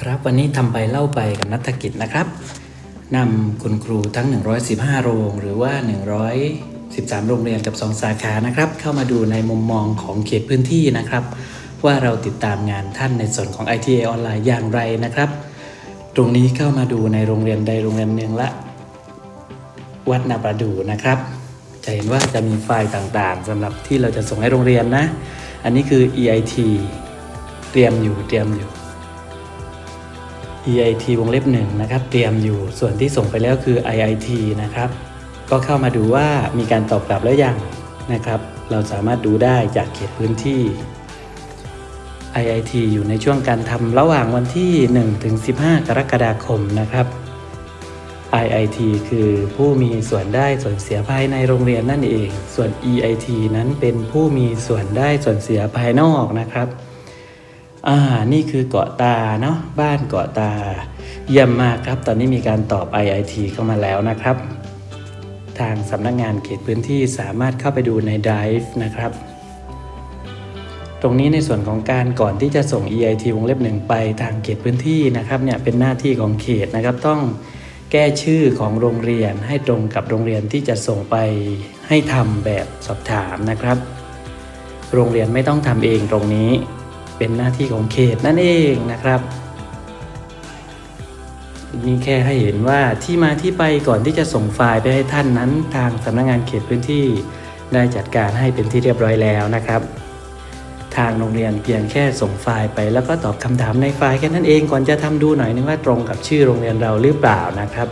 ครับวันนี้ทำไปเล่าไปกับนัฐกิจนะครับนำคุณครูทั้ง 115 โรง หรือว่า 113 โรงเรียนกับ 2 สาขานะครับ เข้ามาดูในมุมมองของเขตพื้นที่นะครับ ว่าเราติดตามงานท่านในส่วนของ ITA ออนไลน์อย่างไรนะครับ ตรงนี้เข้ามาดูในโรงเรียนใดโรงเรียนหนึ่งละวัดนาประดูนะครับ จะเห็นว่าจะมีไฟล์ต่างๆสำหรับที่เราจะส่งให้โรงเรียนนะ อันนี้คือ EIT เตรียมอยู่เตรียมอยู่ EIT วงเล็บหนึ่งนะครับ เตรียมอยู่ส่วนที่ส่งไปแล้วคือ IIT นะครับ ก็เข้ามาดูว่ามีการตอบกลับแล้วยังนะครับ เราสามารถดูได้จากเขตพื้นที่ IIT อยู่ในช่วงการทำระหว่างวันที่ 1 ถึง 15 กรกฎาคมนะครับ IIT คือผู้มีส่วนได้ส่วนเสียภายในโรงเรียนนั่นเอง ส่วน EIT นั้นเป็นผู้มีส่วนได้ส่วนเสียภายนอกนะครับ อ่า นี่คือเกาะตาเนาะ บ้านเกาะตา เยี่ยมมากครับ ตอนนี้มีการตอบ IIT เข้ามาแล้วนะครับ ทางสำนักงงานเขตพื้นที่สามารถเข้าไปดูใน Drive นะครับ ตรงนี้ในส่วนของการก่อนที่จะส่ง EIT วงเล็บหนึ่งไปทางเขตพื้นที่นะครับ เนี่ยเป็นหน้าที่ของเขตนะครับ ต้องแก้ชื่อของโรงเรียนให้ตรงกับโรงเรียนที่จะส่งไปให้ทำแบบสอบถามนะครับ โรงเรียนไม่ต้องทำเองตรงนี้ เป็นหน้าที่ของเขตนั่นเองนะครับ นี่แค่ให้เห็นว่าที่มาที่ไปก่อนที่จะส่งไฟล์ไปให้ท่านนั้น ทางสำนักงานเขตพื้นที่ได้จัดการให้เป็นที่เรียบร้อยแล้วนะครับ ทางโรงเรียนเพียงแค่ส่งไฟล์ไป แล้วก็ตอบคำถามในไฟล์แค่นั้นเองก่อนจะทำดูหน่อยนึงว่าตรงกับชื่อโรงเรียนเราหรือเปล่านะครับ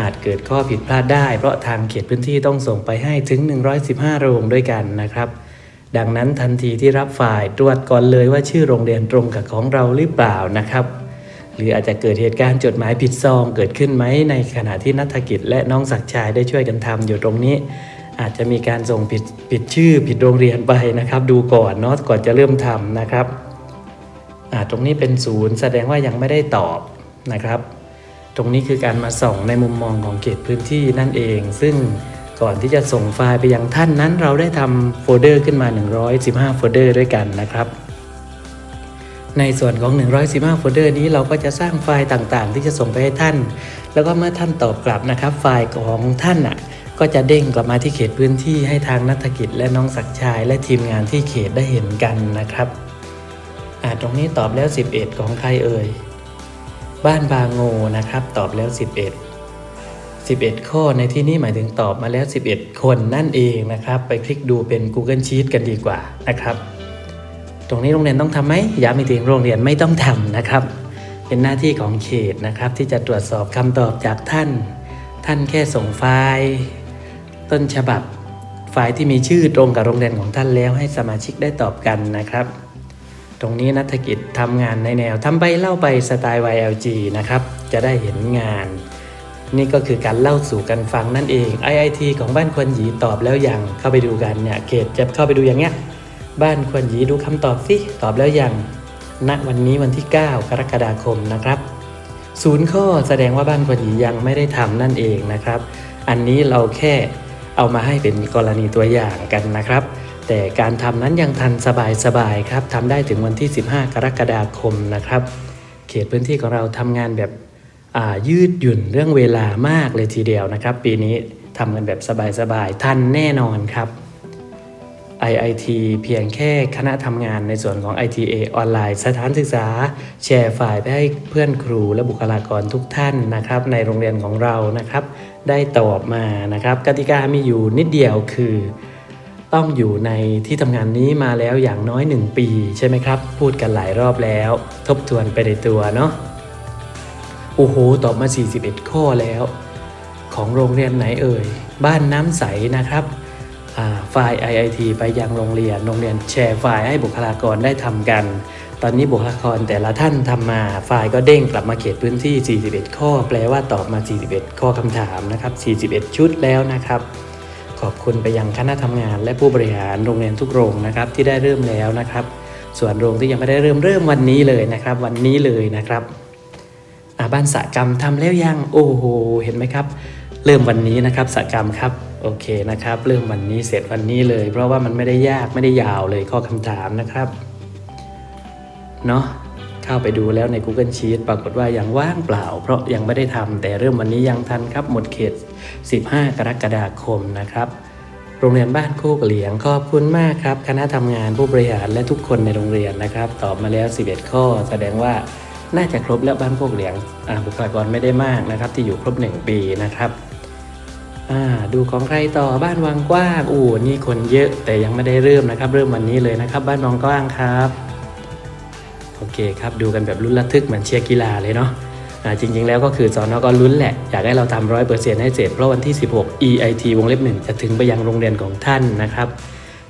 อาจเกิดข้อผิดพลาดได้เพราะทางเขตพื้นที่ต้องส่งไปให้ถึง 115 โรงด้วยกันนะครับ ดังนั้นทันทีที่รับฝ่ายตรวจก่อนเลยว่าชื่อโรงเรียนตรงกับของเราหรือเปล่านะครับ หรืออาจจะเกิดเหตุการณ์จดหมายผิดซองเกิดขึ้นไหมในขณะที่นัฐกิจและน้องศักดิ์ชายได้ช่วยกันทำอยู่ตรงนี้ อาจจะมีการส่งผิดผิดชื่อผิดโรงเรียนไปนะครับ ดูก่อนเนาะก่อนจะเริ่มทำนะครับอ่าตรงนี้เป็นศูนย์แสดงว่ายังไม่ได้ตอบนะครับ ตรงนี้คือการมาส่องในมุมมองของเขตพื้นที่นั่นเอง ซึ่ง ก่อนที่จะส่งไฟล์ไปยังท่านนั้น เราได้ทำโฟลเดอร์ขึ้นมา 115 โฟลเดอร์ด้วยกันนะครับ ในส่วนของ 115 โฟลเดอร์นี้เราก็จะสร้างไฟล์ต่างๆ ที่จะส่งไปให้ท่าน แล้วก็เมื่อท่านตอบกลับนะครับ ไฟล์ของท่านอะก็จะเด้งกลับมาที่เขตพื้นที่ให้ทางนัฐกิจและน้องศักชาย และทีมงานที่เขตได้เห็นกันนะครับอ่าตรงนี้ตอบแล้ว 11 ของใครเอ่ย บ้านบางโงนะครับ ตอบแล้ว 11 11 ข้อในที่นี้หมายถึงตอบมาแล้ว 11 คนนั่นเองนะครับ ไปคลิกดูเป็น Google Sheet กันดีกว่านะครับ ตรงนี้โรงเรียนต้องทำไหมย้ำอีกทีโรงเรียนไม่ต้องทำนะครับ เป็นหน้าที่ของเขตนะครับ ที่จะตรวจสอบคำตอบจากท่าน ท่านแค่ส่งไฟล์ ต้นฉบับไฟล์ที่มีชื่อตรงกับโรงเรียนของท่านแล้วให้สมาชิกได้ตอบกันนะครับตรงนี้นัฐกิจทำงานในแนวทำไปเล่าไปสไตล์ YLG นะครับ จะได้เห็นงาน นี่ก็คือการเล่าสู่กันฟังนั่นเอง IIT ของบ้านควนหยีตอบแล้วยังเข้าไปดูกันเนี่ยเขตจะเข้าไปดูอย่างเงี้ยบ้านควนหยีดูคำตอบสิตอบแล้วยังณวันนี้วันที่ 9 กรกฎาคมนะครับศูนย์ข้อแสดงว่าบ้านควนหยียังไม่ได้ทำนั่นเองนะครับ อันนี้เราแค่เอามาให้เป็นกรณีตัวอย่างกันนะครับ แต่การทำนั้นยังทันสบายๆครับทำได้ถึงวันที่ 15 กรกฎาคมนะครับ เขตพื้นที่ของเราทำงานแบบ ยืดหยุ่นเรื่องเวลามากเลยทีเดียวนะครับ ปีนี้ทำกันแบบสบายๆ ทันแน่นอนครับ IIT เพียงแค่คณะทำงานในส่วนของ ITA ออนไลน์ สถานศึกษา แชร์ไฟล์ไปให้เพื่อนครูและบุคลากรทุกท่านนะครับ ในโรงเรียนของเรานะครับ ได้ตอบมานะครับ กติกามีอยู่นิดเดียวคือ ต้องอยู่ในที่ทำงานนี้มาแล้วอย่างน้อย 1 ปี ใช่ไหมครับ พูดกันหลายรอบแล้ว ทบทวนไปในตัวเนาะ โอ้โห ตอบมา 41 ข้อแล้ว ของโรงเรียนไหนเอ่ย บ้านน้ำใสนะครับอ่าไฟล์ IIT ไปยังโรงเรียน โรงเรียนแชร์ไฟล์ให้บุคลากรได้ทำกัน ตอนนี้บุคลากรแต่ละท่านทำมา ไฟล์ก็เด้งกลับมาเขตพื้นที่ 41 ข้อ แปลว่าตอบมา 41 ข้อคำถามนะครับ 41 ชุดแล้วนะครับ ขอบคุณไปยังคณะทำงานและผู้บริหารโรงเรียนทุกโรงนะครับที่ได้เริ่มแล้วนะครับ ส่วนโรงที่ยังไม่ได้เริ่มเริ่มวันนี้เลยนะครับ วันนี้เลยนะครับ บ้านสะกรรมทำแล้วยังโอ้โหเห็นไหมครับ เริ่มวันนี้นะครับสะกรรมครับโอเคนะครับ เริ่มวันนี้เสร็จวันนี้เลย เพราะว่ามันไม่ได้ยากไม่ได้ยาวเลยข้อคำถามนะครับเนาะเข้าไปดูแล้วใน Google Sheet ปรากฏว่ายังว่างเปล่า เพราะยังไม่ได้ทำแต่เริ่มวันนี้ยังทันครับ หมดเขต 15 กรกฎาคมนะครับโรงเรียนบ้านโคกเหลียงขอบคุณมากครับ คณะทำงานผู้บริหารและทุกคนในโรงเรียนนะครับ ตอบมาแล้ว 11 ข้อ แสดงว่า น่าจะครบแล้วบ้านโคกเหลียงบุคลากรไม่ได้มากนะครับ ที่อยู่ครบ 1 ปีนะครับดูของใครต่อบ้านวังกว้างอู่นี่คนเยอะแต่ยังไม่ได้เริ่มนะครับ เริ่มวันนี้เลยนะครับ บ้านวังกว้างครับโอเคครับดูกันแบบลุ้นระทึกเหมือนเชียร์กีฬาเลยเนาะจริง ๆ แล้วก็คือสอนอก็ลุ้นแหละ อยากให้เราทำร้อยเปอร์เซ็นต์ให้เสร็จเพราะวันที่ 16 EIT วงเล็บหนึ่งจะถึงไปยังโรงเรียนของท่านนะครับ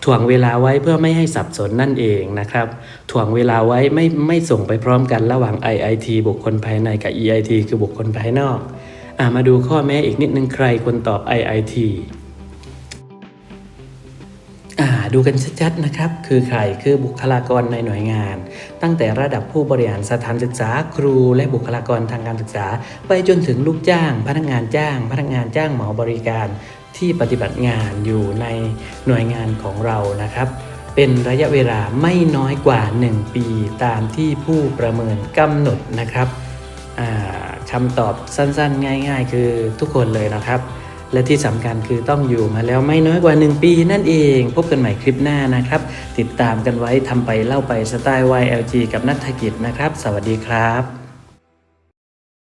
ถ่วงเวลาไว้เพื่อไม่ให้สับสนนั่นเองนะครับถ่วงเวลาไว้ไม่ไม่ส่งไปพร้อมกันระหว่าง IIT บุคคลภายในกับ EIT คือบุคคลภายนอกอามาดูข้อแม้อีกนิดนึงใครคนตอบ IIT อ่าดูกันชัดๆนะครับ คือใครคือบุคลากรในหน่วยงาน ตั้งแต่ระดับผู้บริหารสถานศึกษาครูและบุคลากรทางการศึกษา ไปจนถึงลูกจ้าง พนักงานจ้าง พนักงานจ้างเหมาบริการ ที่ปฏิบัติงานอยู่ในหน่วยงานของเรานะครับ เป็นระยะเวลาไม่น้อยกว่า 1 ปีตามที่ผู้ประเมินกำหนดนะครับคำตอบสั้นๆ ง่าย ๆ คือทุกคนเลยนะครับ และที่สำคัญคือต้องอยู่มาแล้วไม่น้อยกว่า 1 ปีนั่นเอง พบกันใหม่คลิปหน้านะครับ ติดตามกันไว้ทำไปเล่าไปสไตล์ YLG กับนัทกิจนะครับ สวัสดีครับ